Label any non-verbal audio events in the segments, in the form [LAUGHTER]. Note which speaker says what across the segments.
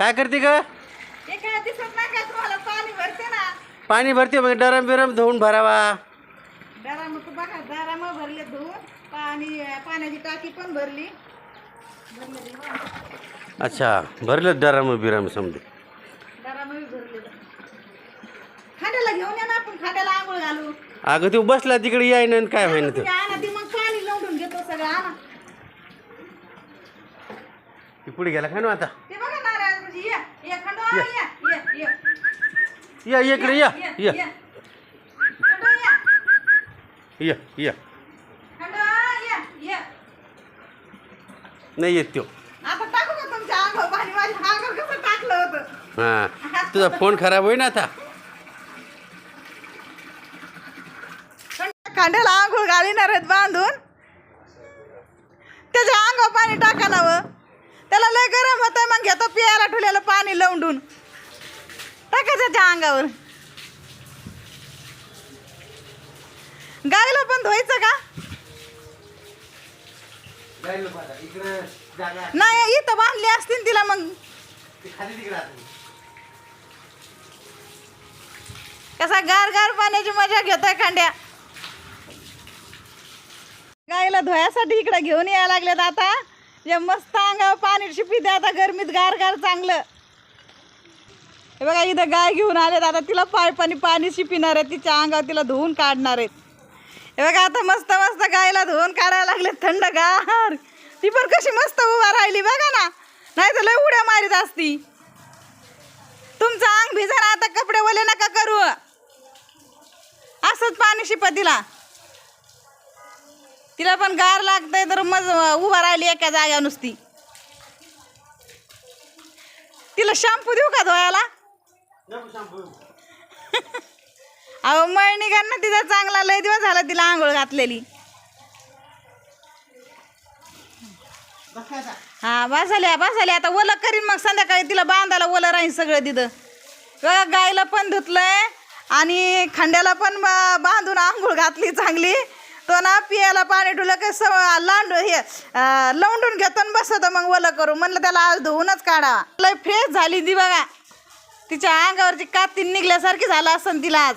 Speaker 1: काय करते ग?
Speaker 2: ते काय दिसत नाही का तुम्हाला? पाणी भरते ना.
Speaker 1: पाणी भरते मग डरम बिरम धुवून भरावा.
Speaker 2: दाराम बघा दाराम भरले धुवून. पाणी पाण्याची टाकी पण भरली. भरलेली.
Speaker 1: अच्छा भरलं डरम बिरम समजे.
Speaker 2: दाराम भरले खांद्याला घेऊन या ना आपण खांद्याला आंघोळ घालू.
Speaker 1: अगं तू बसला तिकडे याय ना काय होईना तू.
Speaker 2: तुम्ही आणा ती मग पाणी घेतो सगळं आणा.
Speaker 1: ती पुढे गेला काय ना आता?
Speaker 2: ते बघा नारळ म्हणजे या या खंडो या या. या
Speaker 1: या इकडे या या
Speaker 2: या. या.
Speaker 1: नाही येत तो हां. तुझा फोन खराब होईना आता?
Speaker 2: कांड्याला आंघोळ घालिणार आहेत बांधून. त्याच्या अंगावर पाणी टाका ना व. त्याला लय गरम होतं मग घेतो पियाला ठेवलेलं पाणी लवंडून. टाका त्याच्या अंगावर. गायला पण धुवायचं का? नाही इथं बांधली असतील तिला मग. कसा गार गार पाण्याची मजा घेतोय खांड्या. गायला धुयासाठी इकडे घेऊन यायला लागलेत आता. जे मस्त अंगावर पाणी शिपी द्या आता गरमीत गार गार चांगलं. हे बघा इथं गाय घेऊन आलेत. आता तिला पायपानी पाणी शिपिणार आहे तिच्या अंगावर तिला धुवून काढणार आहेत. हे बघा आता मस्त मस्त गायला धुवून काढायला लागले थंड गार. ती पण कशी मस्त उभा राहिली बघा ना. नाही तर लय उड्या मारीत असती. तुमचं अंग भिजा आता कपडे ओले नका करू. असंच पाणी शिपा तिला. तिला पण गार लागतंय तर मग उभा राहिली एका जाग्या नुसती. तिला शॅम्पू देऊ का धुवायला? [LAUGHS] अहो मळ घाल ना तिचा चांगला लय दिवस झाला तिला आंघोळ घातलेली. हा बसाल्या बसाल्या आता ओलं करीन मग संध्याकाळी तिला बांधायला ओलं राहीन सगळं तिथं. गायला पण धुतलंय आणि खांड्याला पण बांधून आंघोळ घातली चांगली. तो ना पियाला पाणी ठुलं की सव लांड हे अं, लवंडून घेतो आणि बसतो मग ओलं करू म्हणलं त्याला आज धुवूनच काढा. लय फ्रेश झाली ती बघा. तिच्या अंगावरची काती निघल्यासारखी झालं असं तिला आज.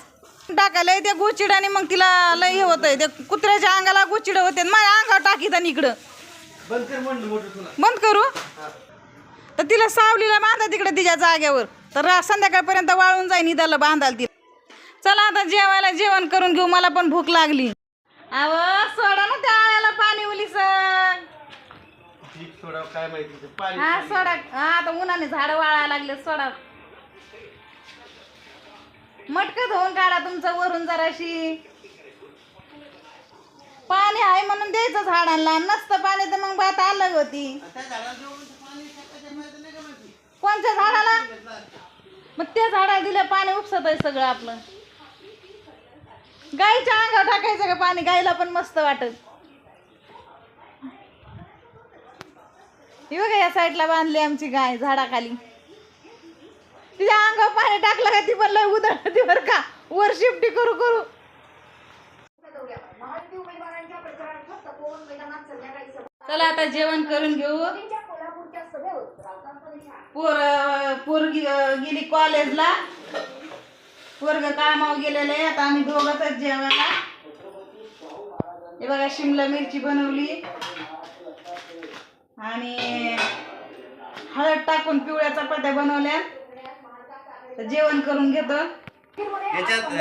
Speaker 2: टाकायला ते गुचिड आणि मग तिला लय हे होतंय. ते कुत्र्याच्या अंगाला गुचिड होते माझ्या अंगावर टाकीत आणि इकडं.
Speaker 1: बंद कर
Speaker 2: तर तिला सावलीला बांधा तिकडे तिच्या जागेवर. तर संध्याकाळपर्यंत वाळून जाईन इथं बांधाल तिला. चला आता जेवायला जेवण करून घेऊ. मला पण भूक लागली. अव सोडा ना त्या आळ्याला पाणी उली सर
Speaker 1: ठीक काय माहिती ते पाणी
Speaker 2: हा सोडा. हा आता उन्हाने झाडं वाळायला लागले सोडा. मटक धुवून काढा तुमचं वरून जराशी. पाणी आहे म्हणून द्यायचं झाडांना. नसतं पाणी तर मग बात अलग होती. कोणत्या झाडाला? मग त्या झाडाला दिलं पाणी उपसत आहे सगळं आपलं. गाईच्या अंगावर टाकायचं का पाणी? गाईला पण मस्त वाटत. ही बघा या साईडला बांधली आमची गाय झाडाखाली. तिच्या अंगावर पाणी टाकलं का ती पण लय उधळती बरं का? वर शिफ्टी करू करू. चला आता जेवण करून घेऊ. पोर पोर गेली कॉलेजला पोरग कामावर गेलेलं आहे. आता आम्ही दोघंच जेवायला. हे बघा शिमला मिरची बनवली. आणि हळद टाकून पिवळ्या चपात्या बनवल्या. तर जेवण करून घेतो.
Speaker 1: याच्यात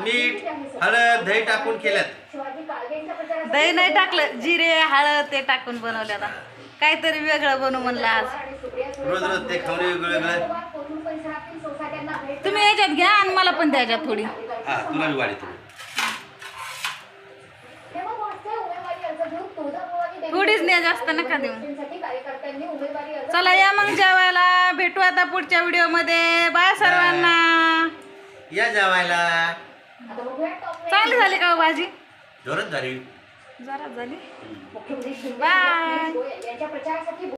Speaker 1: मीठ हळद दही टाकून केल्यात.
Speaker 2: दही नाही टाकलं जिरे हळद ते टाकून बनवल्या आता. काहीतरी वेगळं बनवू म्हणलं आज.
Speaker 1: रोज रोज ते खाऊन वेगळं वेगळं.
Speaker 2: तुम्ही याच्यात घ्या आणि मला पण द्यायच्यात थोडी.
Speaker 1: हा तुला मी वाढी तुम्ही
Speaker 2: थोडीच न्या जास्त नका देऊ. चला या मग जेवायला. भेटू आता पुढच्या व्हिडिओमध्ये बाय सर्वांना.
Speaker 1: या जेवायला.
Speaker 2: चांगली झाली का हो भाजी?
Speaker 1: जोरात झाली.
Speaker 2: जरा झाली. बाय.